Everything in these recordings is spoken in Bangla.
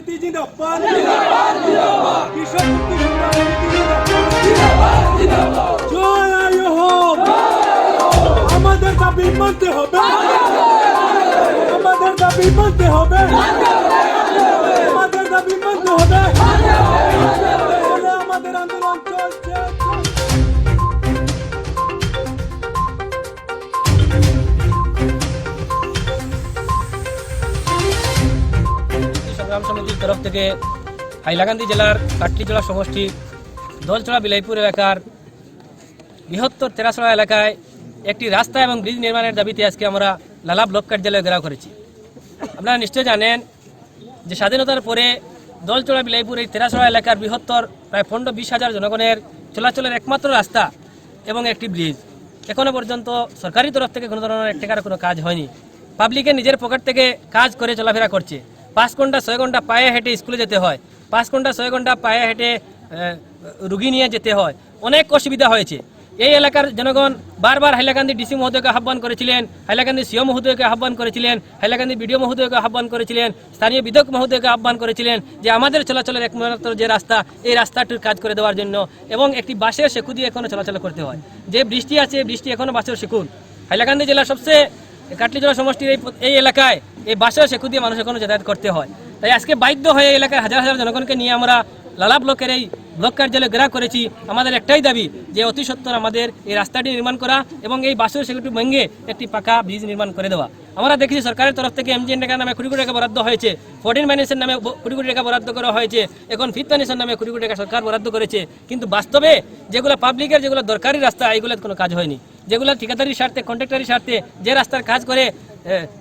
সমিতি জিন্দাবাদ কৃষক মুক্তি সংগ্রাম সমিতি জিন্দাবাদ জয় আয়ু হোক আমাদের দাবি মানতে হবে আমাদের দাবি মানতে হবে আমাদের দাবি মানতে হবে আমাদের আন্দোলন চলছে। সংগ্রাম সমিতির তরফ থেকে হাইলাকান্দি জেলার কাটলিচড়া সমষ্টি, দলছড়া বিলাইপুর এলাকার বৃহত্তর তেরাসড়া এলাকায় একটি রাস্তা এবং ব্রিজ নির্মাণের দাবিতে আজকে আমরা লালা ব্লক কার্যালয়ে ঘেরাও করেছি। আপনারা নিশ্চয় জানেন যে স্বাধীনতার পরে দলচড়া বিলাইপুর এই তেরাসড়া এলাকার বৃহত্তর প্রায় পনেরো বিশ হাজার জনগণের চলাচলের একমাত্র রাস্তা এবং একটি ব্রিজ। এখনও পর্যন্ত সরকারি তরফ থেকে কোনো ধরনের টেকার কোনো কাজ হয়নি। পাবলিকের নিজের পকেট থেকে কাজ করে চলাফেরা করছে। পাঁচ ঘণ্টা ছয় ঘণ্টা পায়ে হেঁটে স্কুলে যেতে হয়। পাঁচ ঘণ্টা ছয় ঘণ্টা পায়ে হেঁটে রুগী নিয়ে যেতে হয়। অনেক অসুবিধা হয়েছে। এই এলাকার জনগণ বারবার হাইলাকান্দি ডিসি মহোদয়কে আহ্বান করেছিলেন, হাইলাকান্দি সিও মহোদয়কে আহ্বান করেছিলেন, হাইলাকান্দি বিডিও মহোদয়কে আহ্বান করেছিলেন, স্থানীয় বিধক মহোদয়কে আহ্বান করেছিলেন যে আমাদের চলাচলের একমাত্র যে রাস্তা, এই রাস্তাটির কাজ করে দেওয়ার জন্য এবং একটি বাসের সেকু দিয়ে এখনও চলাচল করতে হয়। যে বৃষ্টি আছে, বৃষ্টি এখনও বাসের সেকুন। হাইলাকান্দি জেলার সবচেয়ে কাটলিজোড়া সমষ্টির এই এই এলাকায় এই বাসের সেকু দিয়ে মানুষ এখনও যাতায়াত করতে হয়। তাই আজকে বাধ্য হয়ে এলাকার হাজার হাজার জনগণকে নিয়ে আমরা লালা ব্লকের এই ব্লক কার্যালয়ে গ্রাহ করেছি। আমাদের একটাই দাবি যে অতি সত্বর আমাদের এই রাস্তাটি নির্মাণ করা এবং এই বাসের সেগুটি ভেঙে একটি পাকা ব্রিজ নির্মাণ করে দেওয়া। আমরা দেখেছি সরকারের তরফ থেকে এমজিএন টাকা নামে কোটি কোটি টাকা বরাদ্দ হয়েছে। ফোর্টিন মাইনাসের নামে ব- কোটি টাকা বরাদ্দ করা হয়েছে। এখন ফিফথ মাইনাসের নামে কোটি কোটি টাকা সরকার বরাদ্দ করেছে। কিন্তু বাস্তবে যেগুলো পাবলিকের যেগুলো দরকারি রাস্তা এগুলোর কোনো কাজ হয়নি। যেগুলো ঠিকাদারির স্বার্থে কন্ট্রাক্টারির স্বার্থে যে রাস্তার কাজ করে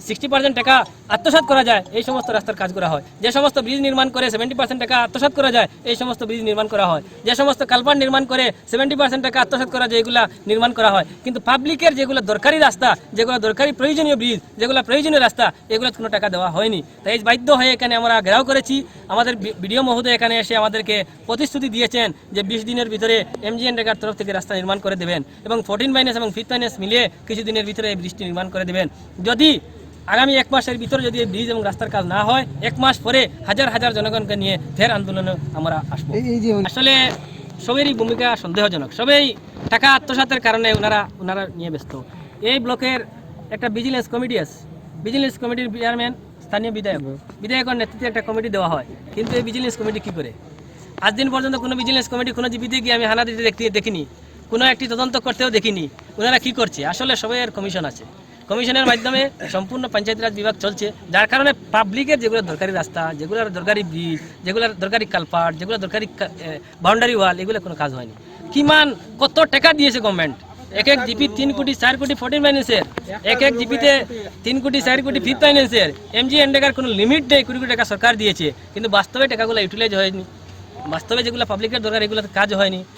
সিক্সটি পার্সেন্ট টাকা আত্মসাৎ করা যায়, এই সমস্ত রাস্তার কাজ করা হয়। যে সমস্ত ব্রিজ নির্মাণ করে সেভেন্টি পার্সেন্ট টাকা আত্মসাৎ করা যায়, এই সমস্ত ব্রিজ নির্মাণ করা হয়। যে সমস্ত কালপার নির্মাণ করে সেভেন্টি পার্সেন্ট টাকা আত্মসাৎ করা যায়, এগুলা নির্মাণ করা হয়। কিন্তু পাবলিকের যেগুলো দরকারি রাস্তা, যেগুলো দরকারি প্রয়োজনীয় ব্রিজ যেগুলো প্রয়োজনীয় রাস্তা এগুলো কোনো টাকা দেওয়া হয়নি। তাই বাধ্য হয়ে এখানে আমরা ঘেরাও করেছি। আমাদের বিডিও মহোদয় এখানে এসে আমাদেরকে প্রতিশ্রুতি দিয়েছেন যে বিশ দিনের ভিতরে এমজিএন রেগার তরফ থেকে রাস্তা নির্মাণ করে দেবেন এবং ফোর্টিন মাইনাস এবং ফিফ মাইনাস মিলিয়ে কিছুদিনের ভিতরে এই ব্রিজটি নির্মাণ করে দেবেন। যদি আগামী এক মাসের ভিতরে যদি ব্রিজ এবং রাস্তার কাজ না হয় এক মাস পরে হাজার হাজার জনগণকে নিয়ে ফের আন্দোলনে আমরা আসব। আসলে সবেরই ভূমিকা সন্দেহজনক। সবাই টাকা আত্মসাতের কারণে ওনারা ওনারা নিয়ে ব্যস্ত। এই ব্লকের একটা ভিজিলেন্স কমিটি আছে। ভিজিলেন্স কমিটির চেয়ারম্যান স্থানীয় বিধায়ক। বিধায়কের নেতৃত্বে একটা কমিটি দেওয়া হয়। কিন্তু এই ভিজিলেন্স কমিটি কি করে? আজ দিন পর্যন্ত কোনো ভিজিলেন্স কমিটি কোনো জীবিতে গিয়ে আমি হানা দিতে দেখতে দেখিনি? কোনো একটি তদন্ত করতেও দেখিনি। ওনারা কি করছে? আসলে সবাইয়ের কমিশন আছে। কমিশনের মাধ্যমে সম্পূর্ণ পঞ্চায়েত রাজ বিভাগ চলছে, যার কারণে পাবলিকের যেগুলো দরকারি রাস্তা যেগুলোর দরকারি ব্রিজ যেগুলোর দরকারি কালপাট যেগুলো দরকারি বাউন্ডারি ওয়াল এগুলো কোনো কাজ হয়নি। কিমান কত টাকা দিয়েছে গভর্নমেন্ট এক এক জিপি তিন কোটি, চার কোটি ফোর্টিন মাইন্যান্সের এক এক জিপিতে তিন কোটি, চার কোটি ফিফথ মাইন্যান্সের এমজি এন্ডেকার কোনো লিমিট নেই কোটি কোটি টাকা সরকার দিয়েছে, কিন্তু বাস্তবে টাকাগুলো ইউটিলাইজ হয়নি। বাস্তবে যেগুলো পাবলিকের দরকার এগুলো কাজ হয়নি।